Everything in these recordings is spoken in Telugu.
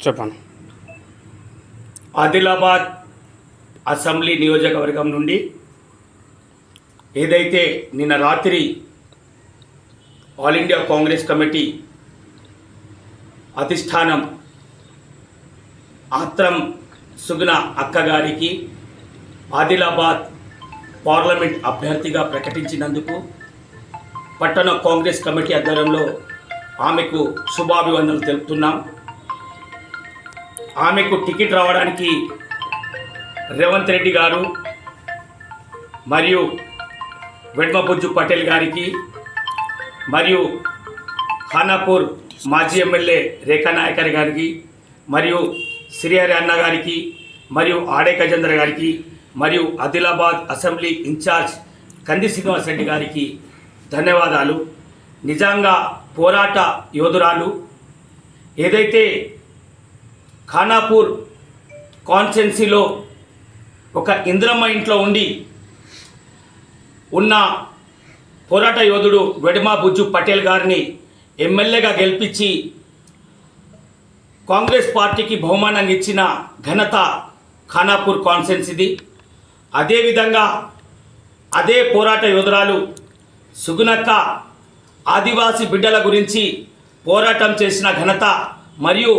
చెప్పండి ఆదిలాబాద్ అసెంబ్లీ నియోజకవర్గం నుండి ఏదైతే నిన్న రాత్రి ఆల్ ఇండియా కాంగ్రెస్ కమిటీ అధిష్టానం ఆత్రం సుగుణ అక్కగారికి ఆదిలాబాద్ పార్లమెంట్ అభ్యర్థిగా ప్రకటించినందుకు పట్టణ కాంగ్రెస్ కమిటీ ఆధ్వర్యంలో ఆమెకు శుభాభివందనలు తెలుపుతున్నాం. ఆమెకు టికెట్ రావడానికి రేవంత్ రెడ్డి గారు మరియు వెడ్మబుజ్జు పటేల్ గారికి మరియు ఖానాపూర్ మాజీ ఎమ్మెల్యే రేఖా నాయకర్ గారికి మరియు సిరియారి అన్న గారికి మరియు ఆడే గజేంద్ర గారికి మరియు ఆదిలాబాద్ అసెంబ్లీ ఇన్ఛార్జ్ కంది శ్రీనివాస్ రెడ్డి గారికి ధన్యవాదాలు. నిజంగా పోరాట యోధురాలు. ఏదైతే ఖానాపూర్ కాన్స్టెన్సీలో ఒక ఇంద్రమ్మ ఇంట్లో ఉండి ఉన్న పోరాట యోధుడు వెడమా బుజ్జు పటేల్ గారిని ఎమ్మెల్యేగా గెలిపించి కాంగ్రెస్ పార్టీకి బహుమానంగా ఇచ్చిన ఘనత ఖానాపూర్ కాన్స్టెన్సీది అదేవిధంగా అదే పోరాట యోధురాలు సుగునక్క ఆదివాసీ బిడ్డల గురించి పోరాటం చేసిన ఘనత మరియు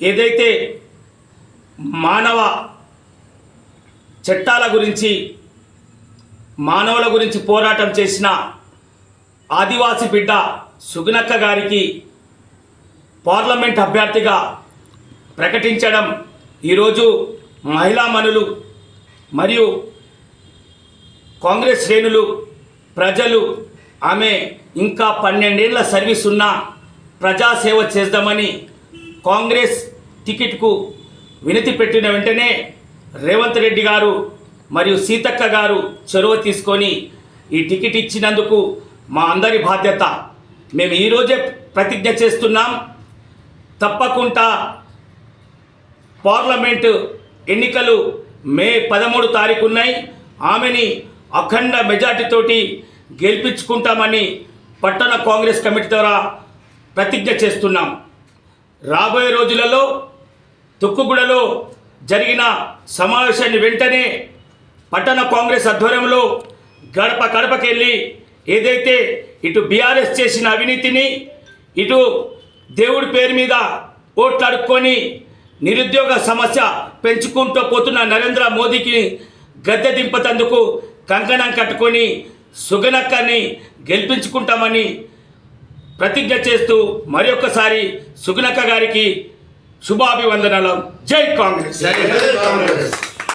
ఏదైతే మానవ చట్టాల గురించి మానవుల గురించి పోరాటం చేసిన ఆదివాసి బిడ్డ సుగునక్క గారికి పార్లమెంట్ అభ్యర్థిగా ప్రకటించడం ఈరోజు మహిళామణులు మరియు కాంగ్రెస్ శ్రేణులు ప్రజలు ఆమె ఇంకా పన్నెండేళ్ళ సర్వీస్ ఉన్న ప్రజాసేవ చేద్దామని కాంగ్రెస్ టికెట్కు వినతి పెట్టిన వెంటనే రేవంత్ రెడ్డి గారు మరియు సీతక్క గారు చొరవ తీసుకొని ఈ టికెట్ ఇచ్చినందుకు మా అందరి బాధ్యత. మేము ఈరోజే ప్రతిజ్ఞ చేస్తున్నాం. తప్పకుండా పార్లమెంటు ఎన్నికలు మే పదమూడు తారీఖు ఉన్నాయి. ఆమెని అఖండ మెజార్టీతోటి గెలిపించుకుంటామని పట్టణ కాంగ్రెస్ కమిటీ ద్వారా ప్రతిజ్ఞ చేస్తున్నాం. రాబోయే రోజులలో తుక్కుగూడలో జరిగిన సమావేశాన్ని వెంటనే పట్టణ కాంగ్రెస్ ఆధ్వర్యంలో గడప గడపకెళ్ళి ఏదైతే ఇటు బీఆర్ఎస్ చేసిన అవినీతిని ఇటు దేవుడి పేరు మీద ఓట్లు అడుక్కొని నిరుద్యోగ సమస్య పెంచుకుంటూ పోతున్న నరేంద్ర మోదీకి గద్దె దింపతందుకు కంకణం కట్టుకొని సుగనక్కని గెలిపించుకుంటామని ప్రతిజ్ఞ చేస్తూ మరి ఒక్కసారి సుగుణక్క గారికి శుభాభివందనలం. జై కాంగ్రెస్. జై కాంగ్రెస్.